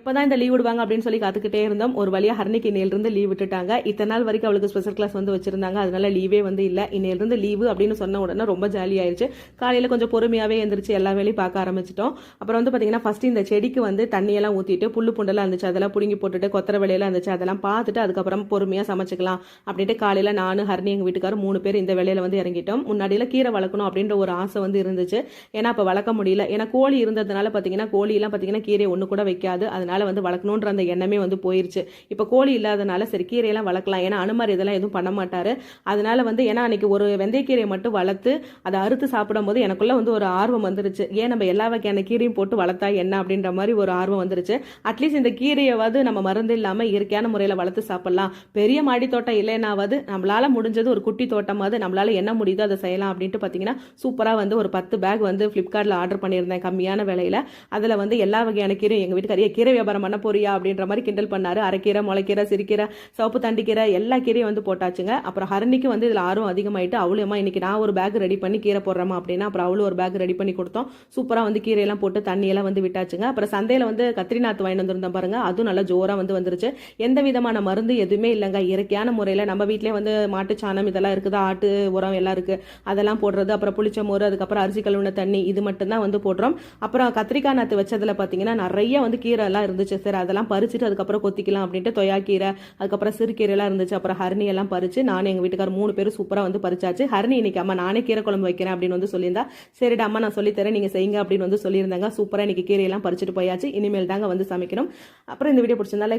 இப்போதான் இந்த லீவ் விடுவாங்க அப்படின்னு சொல்லி காத்துக்கிட்டே இருந்தோம். ஒரு வழியாக ஹர்னிக்கு இன்னையிலிருந்து லீவ் விட்டுட்டாங்க. இத்தனை நாள் வரைக்கும் அவளுக்கு ஸ்பெஷல் கிளாஸ் வந்து வச்சிருந்தாங்க. அதனால லீவே வந்து இல்லை. இன்னையிலிருந்து லீவு அப்படின்னு சொன்ன உடனே ரொம்ப ஜாலி ஆயிருச்சு. காலையில் கொஞ்சம் பொறுமையாகவே எந்திரிச்சு எல்லா வேலையும் பார்க்க ஆரம்பிச்சிட்டோம். அப்புறம் வந்து பார்த்தீங்கன்னா ஃபஸ்ட்டு இந்த செடிக்கு வந்து தண்ணியெல்லாம் ஊற்றிட்டு புல்லு புண்டெல்லாம் இருந்துச்சு. அதெல்லாம் பிடுங்கி போட்டுட்டு கொத்தர வேலையெல்லாம் இருந்துச்சு. அதெல்லாம் பார்த்துட்டு அதுக்கப்புறம் பொறுமையாக சமைச்சிக்கலாம் அப்படின்ட்டு காலையில் நான் ஹர்னி எங்கள் வீட்டுக்காரர் மூணு பேர் இந்த வேலையில் வந்து இறங்கிட்டோம். முன்னாடியில் கீரை வளர்க்கணும் அப்படின்ற ஒரு ஆசை வந்து இருந்துச்சு. ஏன்னா அப்போ வளர்க்க முடியல. ஏன்னா கோழி இருந்ததுனால பார்த்தீங்கன்னா கோழியெல்லாம் பார்த்தீங்கன்னா கீரை ஒன்று கூட வைக்காது அதனால வந்து வளர்க்கணுன்ற அந்த எண்ணமே வந்து போயிருச்சு. இப்போ கோழி இல்லாதனால சரி கீரையெல்லாம் வளர்க்கலாம். ஏன்னா அனுமார் இதெல்லாம் எதுவும் பண்ண மாட்டாரு. அதனால வந்து ஏன்னா அன்னைக்கு ஒரு வெந்தயக்கீரையை மட்டும் வளர்த்து அதை அறுத்து சாப்பிடும்போது எனக்குள்ள வந்து ஒரு ஆர்வம் வந்துருச்சு. ஏன் நம்ம எல்லா வகையான கீரையும் போட்டு வளர்த்தா என்ன அப்படின்ற மாதிரி ஒரு ஆர்வம் வந்துருச்சு. அட்லீஸ்ட் இந்த கீரையாவது நம்ம மருந்து இல்லாமல் இயற்கையான முறையில் வளர்த்து சாப்பிடலாம். பெரிய மாடி தோட்டம் இல்லைனாவது நம்மளால முடிஞ்சது ஒரு குட்டி தோட்டமாவது நம்மளால என்ன முடியுதோ அதை செய்யலாம் அப்படின்ட்டு பார்த்தீங்கன்னா சூப்பராக வந்து ஒரு பத்து பேக் வந்து ஃப்ளிப்கார்ட்டில் ஆர்டர் பண்ணியிருந்தேன் கம்மியான விலையில. அதில் வந்து எல்லா வகையான கீரையும் எங்கள் வீட்டுக்காரியே கீரை வியாபாரம் பண்ண போறியா அப்படின்ற மாதிரி கிண்டல் பண்ணாரு. அரைக்கீரை முளைக்கீரை சிறுக்கீரை சோப்பு தண்டிக்கீரை எல்லா கீரையும் வந்து போட்டாச்சுங்க. அப்புறம் ஹரணிக்கு வந்து இதில் ஆர்வம் அதிகமாயிட்டு அவளுமா இன்னைக்கு நான் ஒரு பேக் ரெடி பண்ணி கீரை போடுறேமா அப்படின்னா அப்புறம் அவளும் ஒரு பேக் ரெடி பண்ணி கொடுத்தோம். சூப்பராக வந்து கீரையெல்லாம் போட்டு தண்ணியெல்லாம் வந்து விட்டாச்சுங்க. அப்புறம் சந்தையில் வந்து கத்திரி நாத்து வாங்கிட்டு வந்திருந்தோம் பாருங்க. அதுவும் நல்லா ஜோராக வந்து வந்துருச்சு. எந்த விதமான மருந்து எதுவுமே இல்லைங்க. இயற்கையான முறையில் நம்ம வீட்டிலே வந்து மாட்டு சாணம் இதெல்லாம் இருக்குதா? ஆட்டு உரம் எல்லாம் இருக்கு. அதெல்லாம் போடுறது அப்புறம் புளிச்ச மோர் அதுக்கப்புறம் அரிசி கழுவின தண்ணி இது மட்டும்தான் வந்து போடுறோம். அப்புறம் கத்திரிக்காய் நாத்து வச்சதுல பார்த்தீங்கன்னா நிறைய வந்து கீரை எல்லாம் இருந்துச்சு சார் அதெல்லாம் பறிச்சுட்டு அதுக்கப்புறம் கொத்திக்கலாம் அப்படின்ட்டு தொயாக்கீரை அதுக்கப்புறம் சிறுகீரைலாம் இருந்துச்சு அப்புறம் ஹரணி எல்லாம் பறிச்சு நானும் எங்கள் வீட்டுக்கார மூணு பேரும் சூப்பராக வந்து பறிச்சாச்சு. ஹரணி இன்னைக்கு அம்மா நானே கீரை குழம்பு வைக்கிறேன் அப்படின்னு வந்து சொல்லியிருந்தா சரிடா அம்மா நான் சொல்லித்தரேன் நீங்கள் செய்யுங்க அப்படின்னு வந்து சொல்லியிருந்தாங்க. சூப்பராக இன்னைக்கு கீரையெல்லாம் பறிச்சுட்டு போயாச்சு. இனிமேல் தாங்க வந்து சமைக்கணும். அப்புறம் இந்த வீடியோ பிடிச்சிருந்தா லைக்